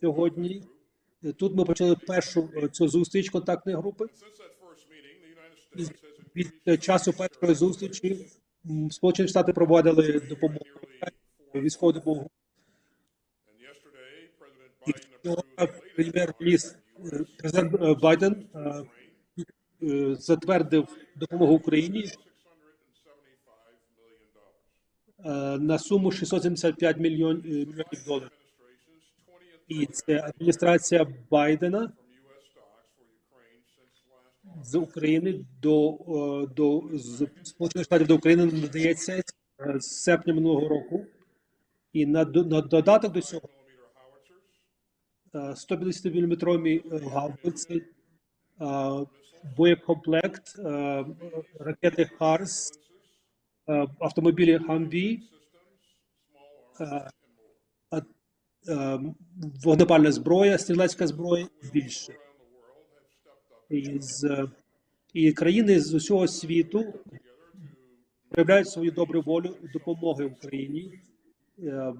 сьогодні. Е, Тут ми почали першу е, цю зустріч контактної групи. Від е, часу першої зустрічі Сполучені Штати проводили допомогу військову допомогу. І е, президент Байден затвердив допомогу Україні на суму 675 мільйон, е, мільйонів доларів. І це адміністрація Байдена з України до, е, до з Сполучених Штатів до України надається е, з серпня минулого року. І на, на додаток до цього 150 мм гаубиці, боєкомплект, е, ракети Харс, автомобілі е, вогнепальна зброя, стрілецька зброя більше. І, з, і країни з усього світу проявляють свою добру волю допомоги Україні, е,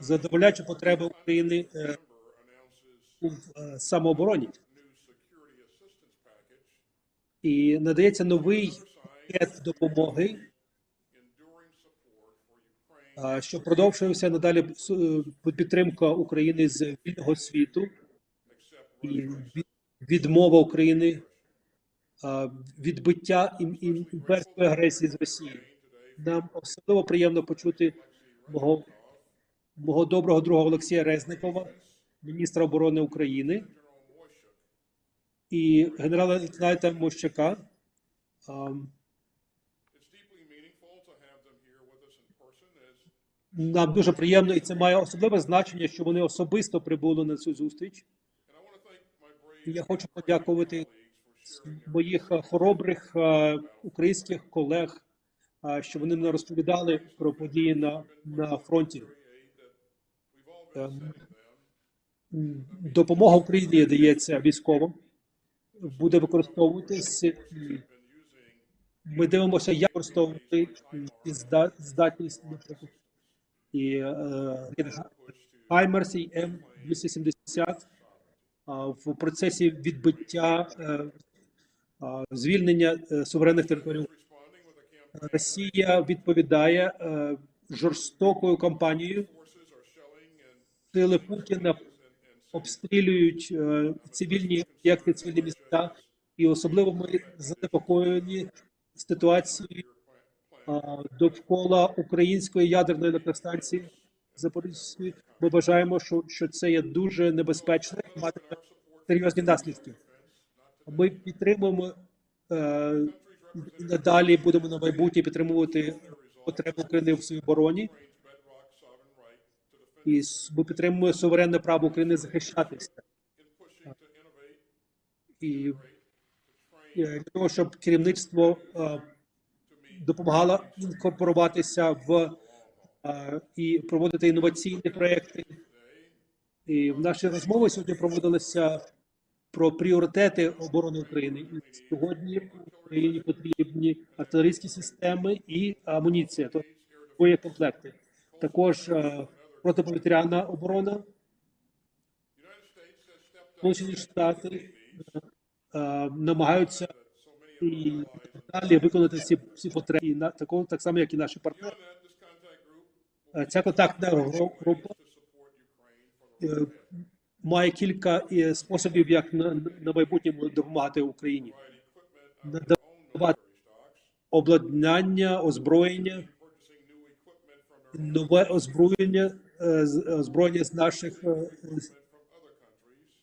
задовольняючи потреби України е, у е, самообороні. І надається новий пакет допомоги, що продовжується надалі е, підтримка України з вільного світу і відмова України відбиття ім- ім- імперської агресії з Росії. Нам особливо приємно почути мого, мого доброго друга Олексія Резникова, міністра оборони України, і генерала лейтенанта Мощака. Нам дуже приємно, і це має особливе значення, що вони особисто прибули на цю зустріч. Я хочу подякувати моїх е, хоробрих е, українських колег, е, що вони мене розповідали про події на, на фронті. Ем, Допомога Україні дається військовим, буде використовуватись. Ми дивимося, як використовувати здатність і е, Хаймерс і М270 в процесі відбиття е, звільнення е, суверенних територій. Росія відповідає е, жорстокою кампанією. Сили Путіна обстрілюють е, цивільні об'єкти, цивільні міста, і особливо ми занепокоєні ситуацією довкола української ядерної електростанції Запорізької. Ми вважаємо, що, що це є дуже небезпечно і матиме серйозні наслідки. Ми підтримуємо е, і надалі будемо на майбутнє підтримувати потреби України в своїй обороні. І ми підтримуємо суверенне право України захищатися. І е, для того, щоб керівництво допомагало інкорпоруватися в е, і проводити інноваційні проекти. І в нашій розмові сьогодні проводилися про пріоритети оборони України. І сьогодні Україні потрібні артилерійські системи і амуніція, тобто боєкомплекти. Також е, протиповітряна оборона. Сполучені Штати е, намагаються і далі виконати всі, всі потреби, на такого так само, як і наші партнери. Е, Ця контактна гру- група е, має кілька е, способів, як на, на майбутньому допомагати Україні. Надавати обладнання, озброєння, нове озброєння, озброєння з наших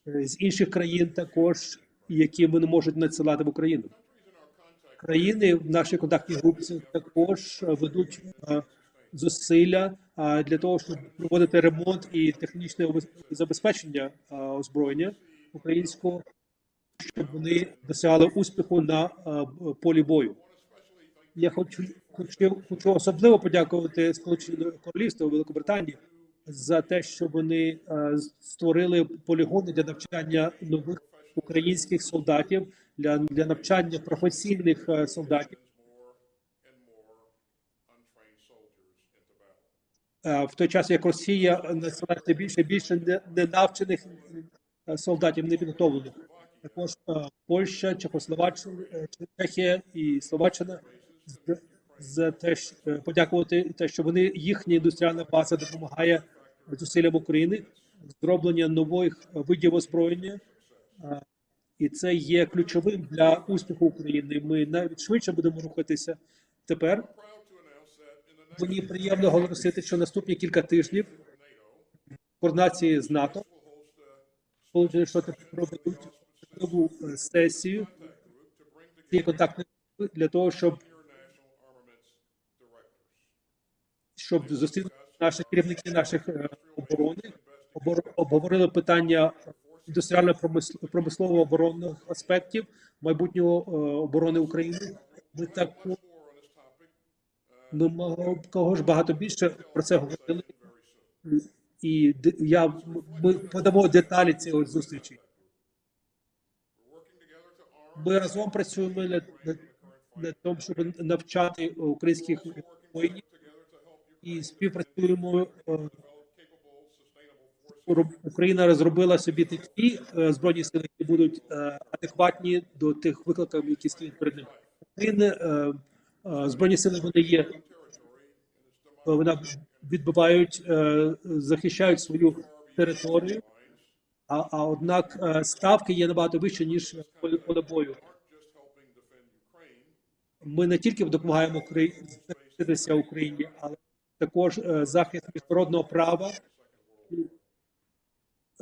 з інших країн також, які вони можуть надсилати в Україну. Країни в нашій контактній групі також е, ведуть е, зусилля е, для того, щоб проводити ремонт і технічне забезпечення озброєння українського, щоб вони досягали успіху на полі бою. Я хочу, хочу, хочу особливо подякувати Сполученому Королівству Великобританії за те, що вони створили полігони для навчання нових українських солдатів для, для навчання професійних е, солдатів. е, в той час, як Росія насилає більше і більше не- ненавчених е, солдатів, непідготовлених. Також Польща, Чехословаччина, Чехія і Словаччина з- за те, що- е, подякувати те, що вони їхня індустріальна база допомагає зусиллям України зроблення нових видів озброєння. Е, І це є ключовим для успіху України. Ми навіть швидше будемо рухатися тепер. Мені приємно оголосити, що наступні кілька тижнів координації з НАТО Сполучені Штати проведуть нову е, сесію цієї контактної для того, щоб щоб зустріти наших керівників наших е, оборони, обор- обговорили питання індустріально промислово оборонних аспектів майбутнього е, оборони України. Ми також ми мого ж багато більше про це говорили. І я ми подамо деталі цієї зустрічі. Ми разом працюємо над, над, тому, щоб навчати українських воїнів і співпрацюємо. Україна розробила собі такі е, збройні сили, які будуть е, адекватні до тих викликів, які стоять перед. України е, е, збройні сили вони є вона відбивають, е, захищають свою територію, а, а однак ставки є набагато вище ніж поле поле бою. Ми не тільки допомагаємо Україні Україні, але також захист міжнародного права.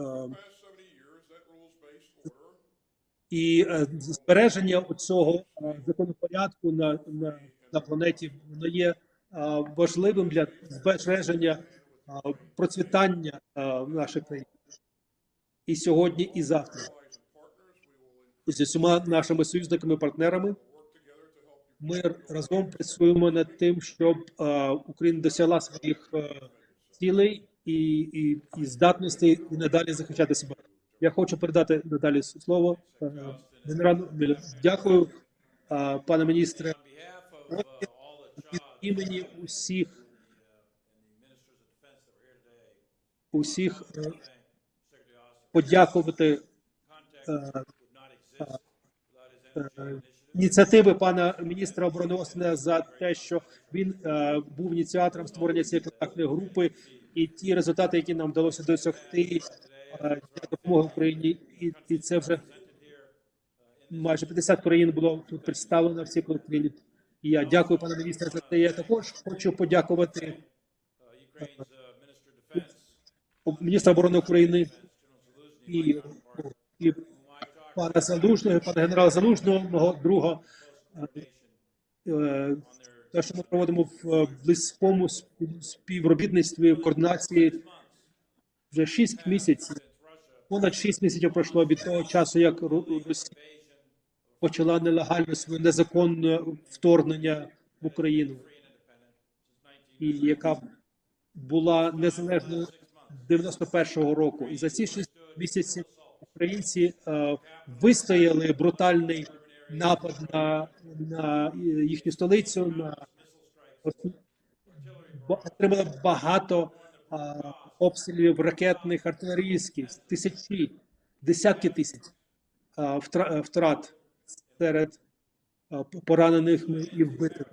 Е, і е, збереження цього законопорядку на, на, на планеті воно є е, важливим для збереження е, процвітання е, нашої країни. І сьогодні, і завтра. З усіма нашими союзниками, партнерами ми разом працюємо над тим, щоб е, Україна досягла своїх е, цілей і, і, і здатностей і надалі захищати себе. Я хочу передати надалі слово е, генералу. Дякую, е, пане міністре. Від імені усіх усіх е, подякувати ініціативи пана міністра оборони Остина за те, що він був ініціатором створення цієї контактної групи, і ті результати, які нам вдалося досягти е, для допомоги Україні, і, і це вже майже 50 країн було тут представлено в цій контактній. І я дякую пане міністре за це. Я також хочу подякувати міністра оборони України і, і пана Залужного, пана генерала Залужного, мого друга. Те, що ми проводимо в е, близькому спів- співробітництві, в координації вже 6 місяців. Понад 6 місяців пройшло від того часу, як Росія почала нелегальне своє незаконне вторгнення в Україну, і яка була незалежною 91-го року. І за ці 6 місяців українці е, вистояли брутальний напад на, на їхню столицю, на отримали багато а, обстрілів ракетних, артилерійських, тисячі, десятки тисяч а, е, втрат серед а, поранених і вбитих.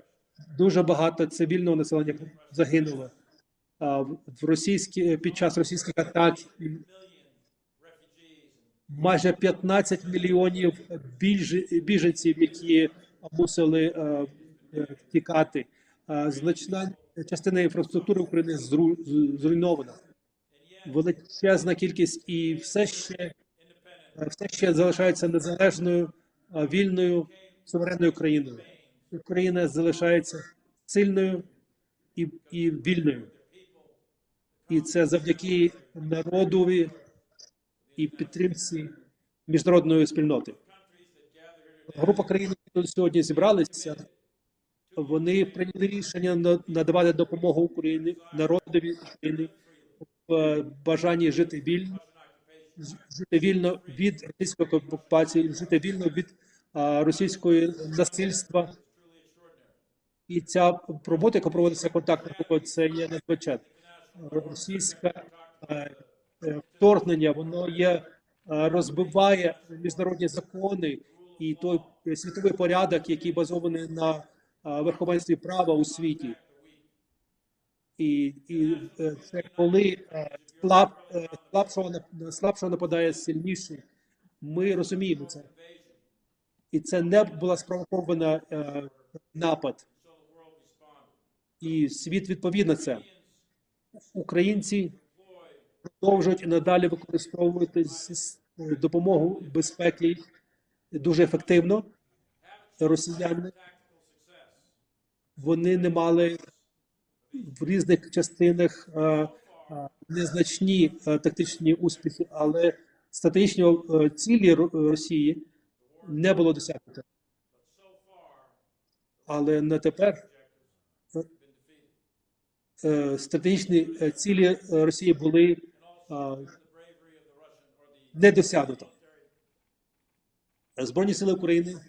Дуже багато цивільного населення загинуло а, в російські під час російських атак. Майже 15 мільйонів біж- біженців, які мусили е, е, втікати. Е, Значна частина інфраструктури України зру- зруйнована. Величезна кількість і все ще все ще залишається незалежною, вільною, суверенною країною. Україна залишається сильною і, і вільною. І це завдяки народові і підтримці міжнародної спільноти. Група країн, які сьогодні зібралися, вони прийняли рішення на- надавати допомогу Україні, народові України в е, бажанні жити вільно, жити вільно від російської окупації, жити вільно від а, російської насильства. І ця робота, яка проводиться контактна група, це є надзвичайно. російське е, е, вторгнення, воно є е, розбиває міжнародні закони і той світовий порядок, який базований на е, верховенстві права у світі. І, і е, це коли е, слаб, е, слабшого, слабшого нападає сильніший. Ми розуміємо це. І це не була спровокована е, напад. І світ відповів на це. Українці продовжують і надалі використовувати допомогу безпеки дуже ефективно. Росіяни вони не мали в різних частинах е, е, незначні е, тактичні успіхи, але стратегічні цілі Росії не було досягнуто. Але на тепер стратегічні цілі Росії були не досягнуто. Збройні сили України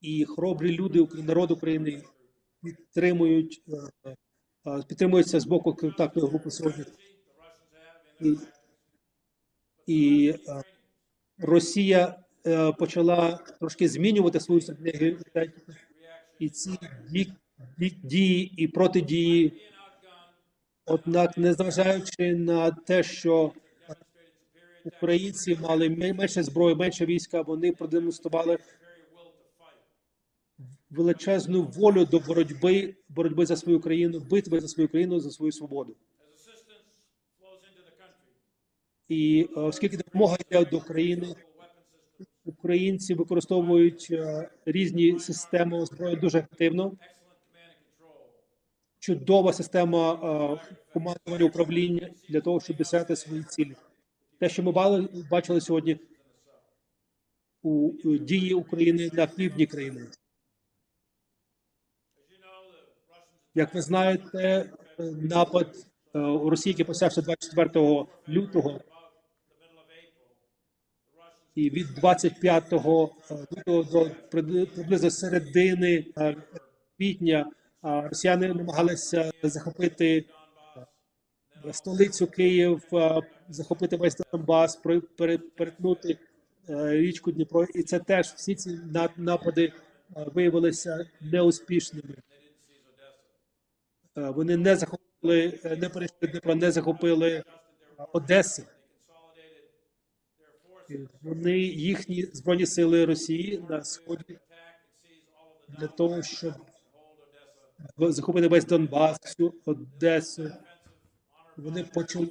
і хоробрі люди, народ України підтримують підтримуються з боку контактної групи сьогодні. І, і Росія е, почала трошки змінювати свою стратегію, і ці ді- ді- дії і протидії. Однак, незважаючи на те, що українці мали менше зброї, менше війська, вони продемонстрували величезну волю до боротьби, боротьби за свою країну, битви за свою країну, за свою свободу. І е, оскільки допомога йде до країни, українці використовують е, різні системи озброєння дуже активно. Чудова система е, командування управління для того, щоб досягти свої цілі. Те, що ми бачили сьогодні у дії України на півдні країни. Як ви знаєте, напад е, у Росії, який почався 24 лютого, і від 25 лютого до при- приблизно середини е, квітня росіяни намагалися захопити е, столицю Київ, е, захопити весь Донбас, перетнути е, річку Дніпро. І це теж всі ці напади виявилися неуспішними. Вони не захопили, не перейшли Дніпро, не захопили Одеси. Вони їхні збройні сили Росії на сході для того, щоб захопити весь Донбас, всю Одесу. Вони почали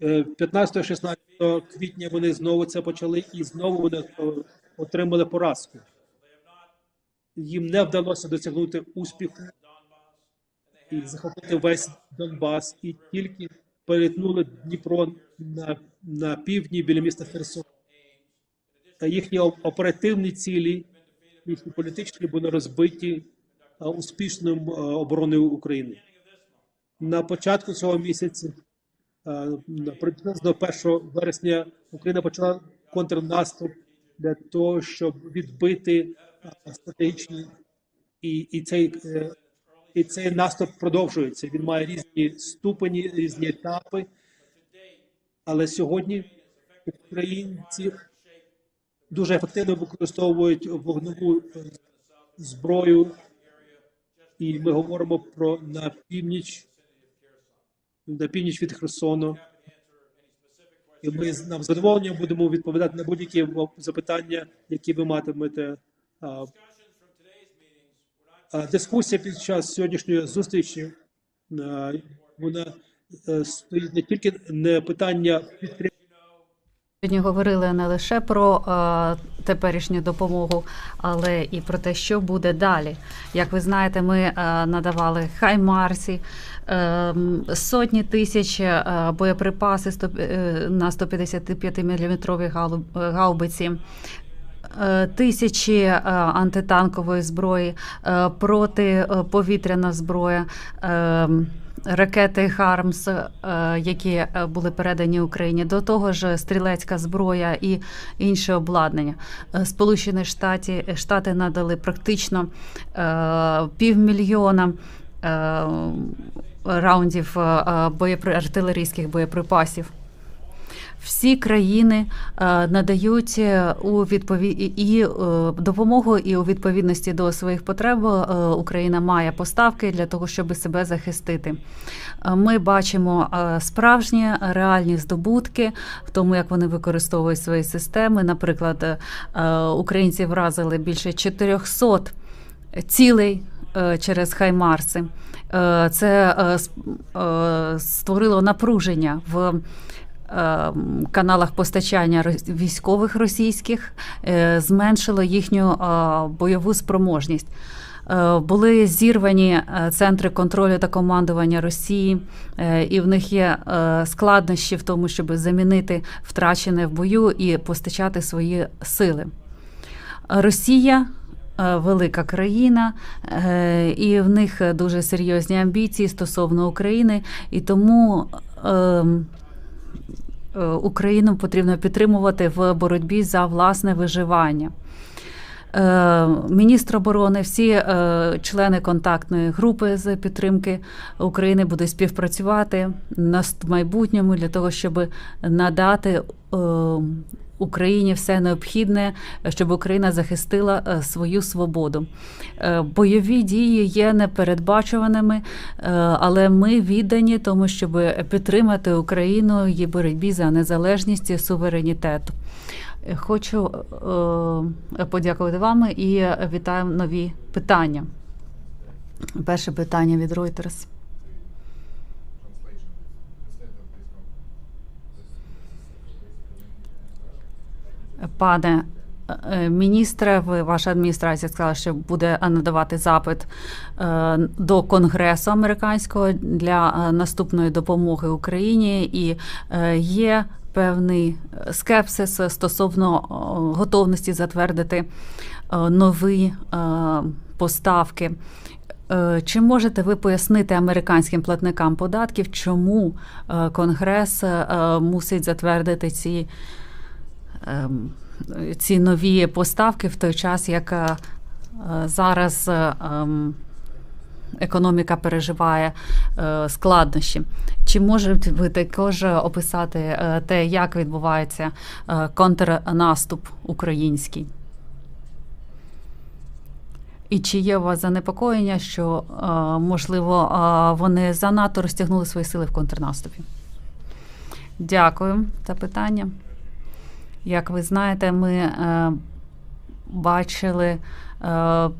15-16 квітня. Вони знову це почали, і знову вони е, отримали поразку. Їм не вдалося досягнути успіху і захопити весь Донбас, і тільки перетнули Дніпро на, на півдні біля міста Херсон. Та їхні оперативні цілі, їхні політичні були розбиті успішним обороною України. На початку цього місяця, на- приблизно 1 вересня, Україна почала контрнаступ для того, щоб відбити стратегічні і, і цей е, і цей наступ продовжується. Він має різні ступені, різні етапи. Але сьогодні українці дуже ефективно використовують вогневу е, зброю, і ми говоримо про на північ, на північ від Херсону. І ми з нам задоволенням будемо відповідати на будь-які запитання, які ви матимете. Дискусія під час сьогоднішньої зустрічі вона е, стоїть не тільки не питання підтримки. Сьогодні говорили не лише про е, теперішню допомогу, але і про те, що буде далі. Як ви знаєте, ми е, надавали Хаймарсі, е, сотні тисяч е, боєприпаси 100, е, на 155 мм гаубиці. е, Тисячі е, антитанкової зброї, е, протиповітряна зброя, е, ракети Хармс, е, які е, були передані Україні. До того ж, стрілецька зброя і інше обладнання. Е, Сполучені Штати, Штати надали практично півмільйона. раундів боєпри... артилерійських боєприпасів. Всі країни е, надають е, у відпові... і е, допомогу, і у відповідності до своїх потреб Україна має поставки для того, щоб себе захистити. Ми бачимо справжні реальні здобутки в тому, як вони використовують свої системи. Наприклад, українці вразили більше 400 цілей через Хаймарси. Це створило напруження в каналах постачання військових російських, е, зменшило їхню е, бойову спроможність. Е, Були зірвані центри контролю та командування Росії, і в них є складнощі в тому, щоб замінити втрачене в бою і постачати свої сили. Росія велика країна, і в них дуже серйозні амбіції стосовно України, і тому ем, Україну потрібно підтримувати в боротьбі за власне виживання. Е, Міністр оборони, всі е, члени контактної групи з підтримки України будуть співпрацювати на майбутньому для того, щоб надати е, Україні все необхідне, щоб Україна захистила е, свою свободу. Е, Бойові дії є непередбачуваними, е, але ми віддані тому, щоб підтримати Україну її боротьбі за незалежність і суверенітет. Хочу подякувати вам і вітаю нові питання. Перше питання від Reuters. Пане е, міністре, ви ваша адміністрація сказала, що буде надавати запит е, до Конгресу американського для е, наступної допомоги Україні, і е, є певний скепсис стосовно е, готовності затвердити е, нові е, поставки. Е, Чи можете ви пояснити американським платникам податків, чому е, Конгрес е, мусить затвердити ці, ці нові поставки в той час, як е, зараз е, ем, економіка переживає е, складнощі? Чи можете ви також описати те, як відбувається контрнаступ український? І чи є у вас занепокоєння, що можливо вони занадто розтягнули свої сили в контрнаступі? Дякую за питання. Як ви знаєте, ми е, бачили е,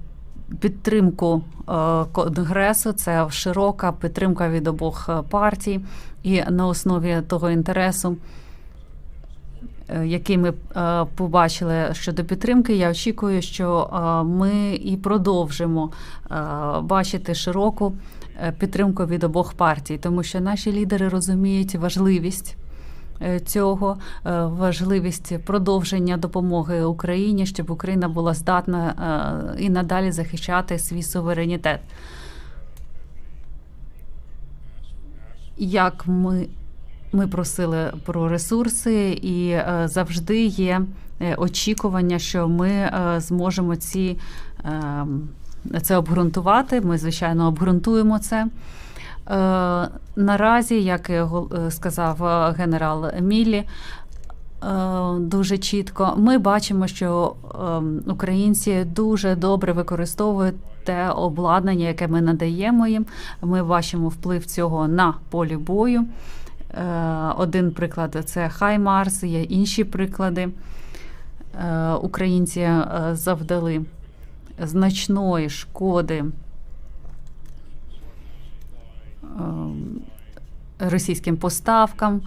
підтримку е, Конгресу, це широка підтримка від обох партій, і на основі того інтересу, який ми побачили щодо підтримки, я очікую, що ми і продовжимо бачити широку підтримку від обох партій, тому що наші лідери розуміють важливість цього, е, важливість продовження допомоги Україні, щоб Україна була здатна е, і надалі захищати свій суверенітет. Як ми ми просили про ресурси, і е, завжди є е, очікування, що ми е, зможемо ці, е, це обґрунтувати. Ми, звичайно, обґрунтуємо це. Е, Наразі, як е, сказав е, генерал Міллі, дуже чітко, ми бачимо, що е, українці дуже добре використовують те обладнання, яке ми надаємо їм. Ми бачимо вплив цього на полі бою. Один приклад це Хаймарс, є інші приклади. Українці завдали значної шкоди ем, російським поставкам,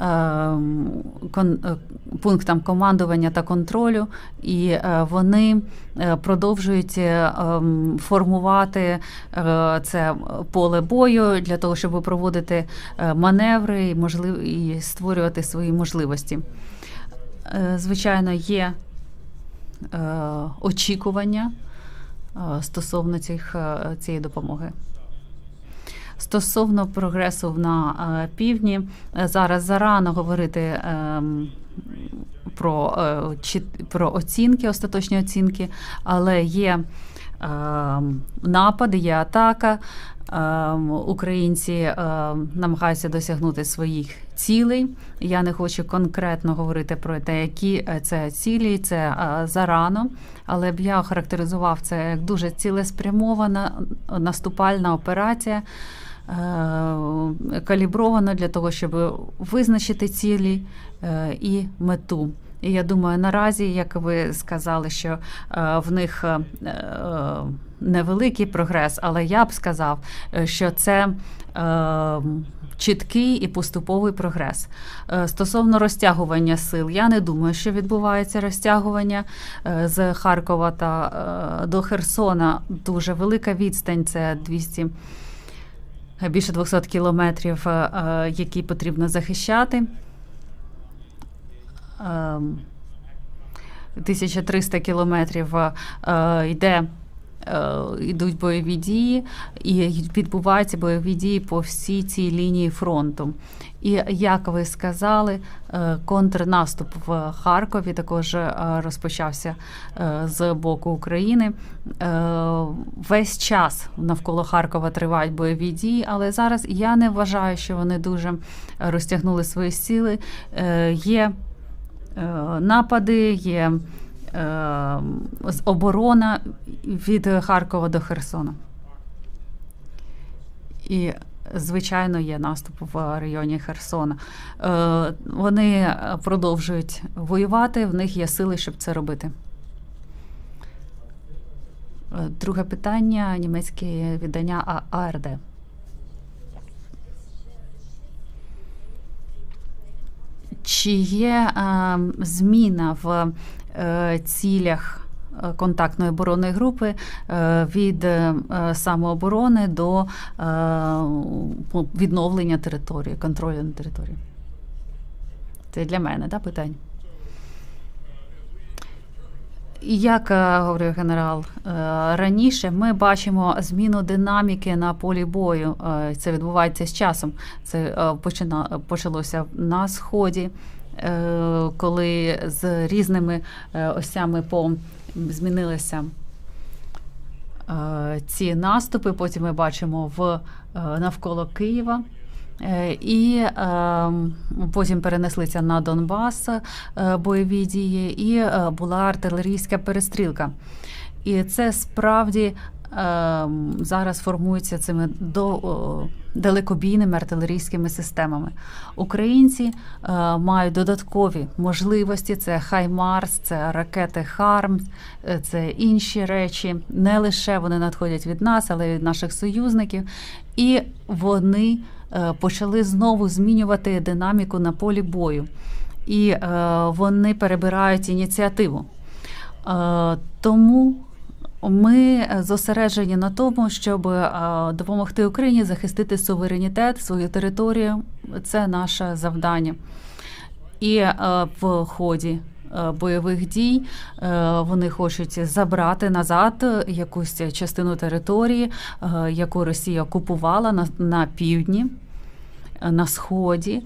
ем, е, пунктам командування та контролю, і е, вони е, продовжують ем, формувати це поле бою для того, щоб проводити маневри і можлив і створювати свої можливості. Звичайно, є очікування стосовно цих, цієї допомоги. Стосовно прогресу на е, півдні, е, зараз зарано говорити ем, про, е, про оцінки, остаточні оцінки, але є ем, напади, є атака. ем, українці ем, намагаються досягнути своїх цілей. Я не хочу конкретно говорити про те, які е, це цілі, це е, зарано, але б я охарактеризував це як дуже цілеспрямована наступальна операція. Е, Калібрована для того, щоб визначити цілі е, і мету. І я думаю, наразі, як ви сказали, що е, в них невеликий прогрес, але я б сказав, що це чіткий і поступовий прогрес. Стосовно розтягування сил, я не думаю, що відбувається розтягування з Харкова та до Херсона. Дуже велика відстань, це 200 е, більше 200 кілометрів, е, е, які потрібно захищати. Ем, 1300 кілометрів е, е, йде. Е, Йдуть бойові дії, і відбуваються бойові дії по всій цій лінії фронту. І як ви сказали, е, контрнаступ в Харкові також е, розпочався з боку України. Весь час навколо Харкова тривають бойові дії, але зараз я не вважаю, що вони дуже розтягнули свої сили. Є напади, є оборона від Харкова до Херсона. І, звичайно, є наступ в районі Херсона. Е, Вони продовжують воювати, в них є сили, щоб це робити. Е, Друге питання німецьке віддання АРД. Чи є е, зміна в е, цілях е, контактної оборонної групи е, від е, самооборони до е, відновлення території, контролю на території? Це для мене, да, питання? Як е, говорив генерал е, раніше, ми бачимо зміну динаміки на полі бою. Е, Це відбувається з часом. Це е, почалося на сході, е, коли з різними е, осями по змінилися е, ці наступи. Потім ми бачимо в е, навколо Києва. Е, І е, потім перенеслися на Донбас е, бойові дії, і е, була артилерійська перестрілка. І це справді е, зараз формується цими до, далекобійними артилерійськими системами. Українці е, мають додаткові можливості: це Хаймарс, це ракети Харм, е, це інші речі. Не лише вони надходять від нас, але й від наших союзників. І вони е, почали знову змінювати динаміку на полі бою. І е, вони перебирають ініціативу. Е, тому ми зосереджені на тому, щоб е, допомогти Україні захистити суверенітет, свою територію. Це наше завдання. І е, в ході е, бойових дій е, вони хочуть забрати назад якусь частину території, е, яку Росія окупувала на, на півдні, е, на сході.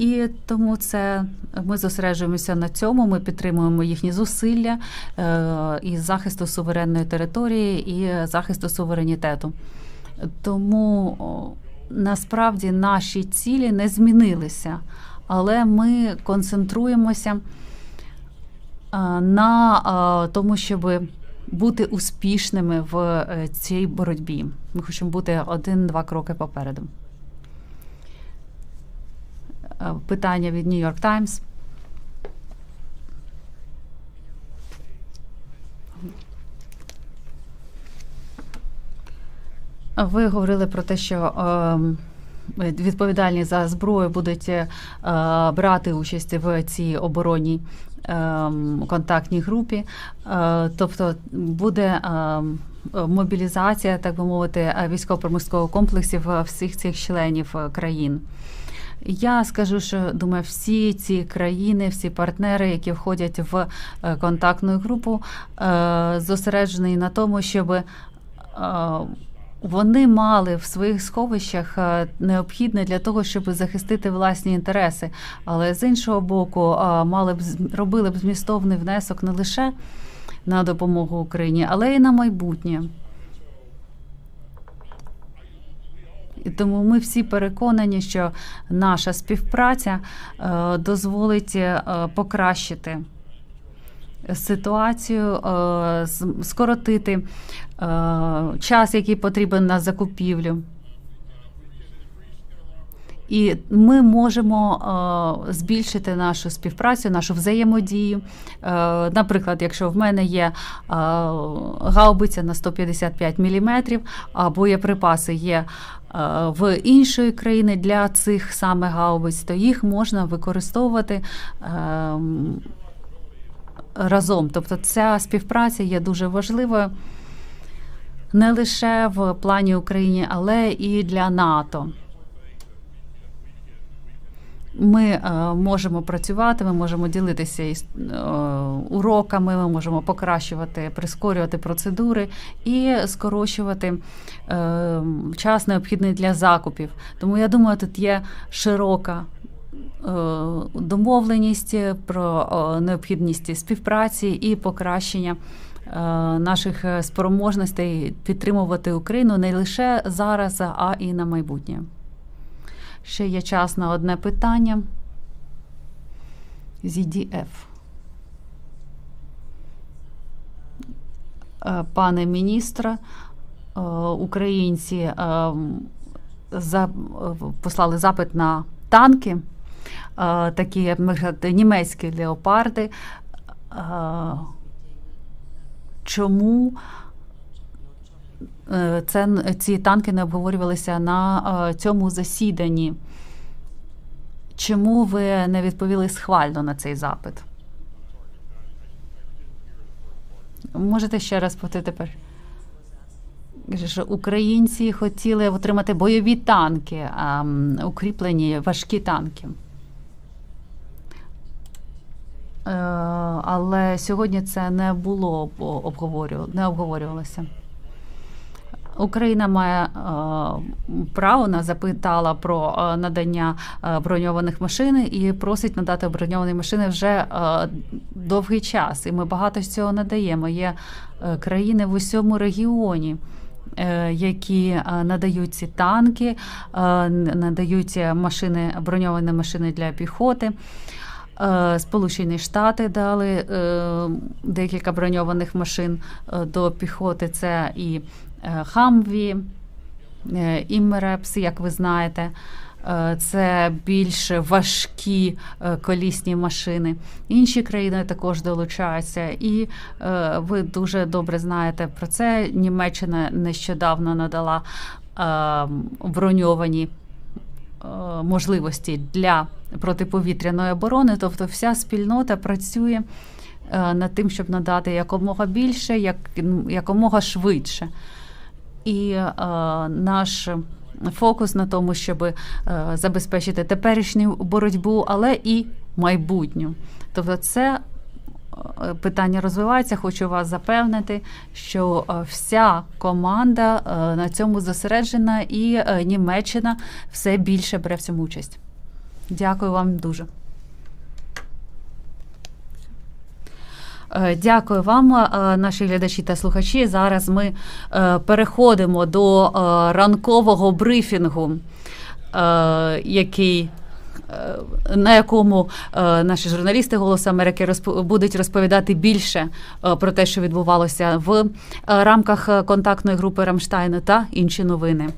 І тому це ми зосереджуємося на цьому. Ми підтримуємо їхні зусилля е, і захисту суверенної території, і захисту суверенітету. Тому насправді наші цілі не змінилися, але ми концентруємося е, на е, тому, щоб бути успішними в цій боротьбі. Ми хочемо бути один-два кроки попереду. Е, Питання від York Times. Ви говорили про те, що ем, відповідальні за зброю будуть е, брати участь в цій оборонній контактній групі. Е, Тобто буде мобілізація, так би мовити, військово-промислового комплексів е, всіх цих членів е, країн. Я скажу, що думаю, всі ці країни, всі партнери, які входять в е, контактну групу, е, зосереджені на тому, щоб е, вони мали в своїх сховищах необхідне для того, щоб захистити власні інтереси. Але з іншого боку, мали б робили б змістовний внесок не лише на допомогу Україні, але й на майбутнє. І тому ми всі переконані, що наша співпраця е, дозволить е, покращити ситуацію, е, скоротити час, який потрібен на закупівлю. І ми можемо е, збільшити нашу співпрацю, нашу взаємодію. Е, наприклад, якщо в мене є е, гаубиця на 155 мм, а боєприпаси є в іншої країни для цих саме гаубиць, то їх можна використовувати. Е, Разом, тобто ця співпраця є дуже важливою не лише в плані України, але і для НАТО. Ми е, можемо працювати, ми можемо ділитися е, уроками, ми можемо покращувати, прискорювати процедури і скорочувати е, час необхідний для закупів. Тому я думаю, тут є широка. Домовленість про необхідність співпраці і покращення наших спроможностей підтримувати Україну не лише зараз, а і на майбутнє. Ще є час на одне питання. ZDF. Е, Пане міністре, е, українці е, послали запит на танки, такі як німецькі леопарди. Чому це, ці танки не обговорювалися на е, цьому засіданні? Чому ви не відповіли схвально на цей запит? Можете ще раз повторити тепер? Що Українці хотіли отримати бойові танки, а, укріплені важкі танки. Е, Але сьогодні це не було об- обговорю- не обговорювалося. Україна має е, право вона запитала про е, надання е, броньованих машин і просить надати броньовані машини вже довгий час. І ми багато з цього надаємо. Є країни в усьому регіоні. Які надають ці танки, надають машини, броньовані машини для піхоти. Сполучені Штати дали декілька броньованих машин до піхоти. Це і Хамві, е, як ви знаєте. Е, Це більш важкі е, колісні машини. Інші країни також долучаються, і е, ви дуже добре знаєте про це. Німеччина нещодавно надала е, броньовані е, можливості для протиповітряної оборони. Тобто, вся спільнота працює е, над тим, щоб надати якомога більше, як, якомога швидше. І е, наш фокус на тому, щоб е, забезпечити теперішню боротьбу, але і майбутню. Тобто, це е, питання розвивається. Хочу вас запевнити, що вся команда на цьому зосереджена, і Німеччина все більше бере в цьому участь. Дякую вам дуже. Дякую вам, е, наші глядачі та слухачі. Зараз ми е, переходимо до е, ранкового брифінгу, е, який. е, На якому е, наші журналісти Голос Америки будуть розповідати більше е, про те, що відбувалося в е, рамках е, контактної групи Рамштайну та інші новини.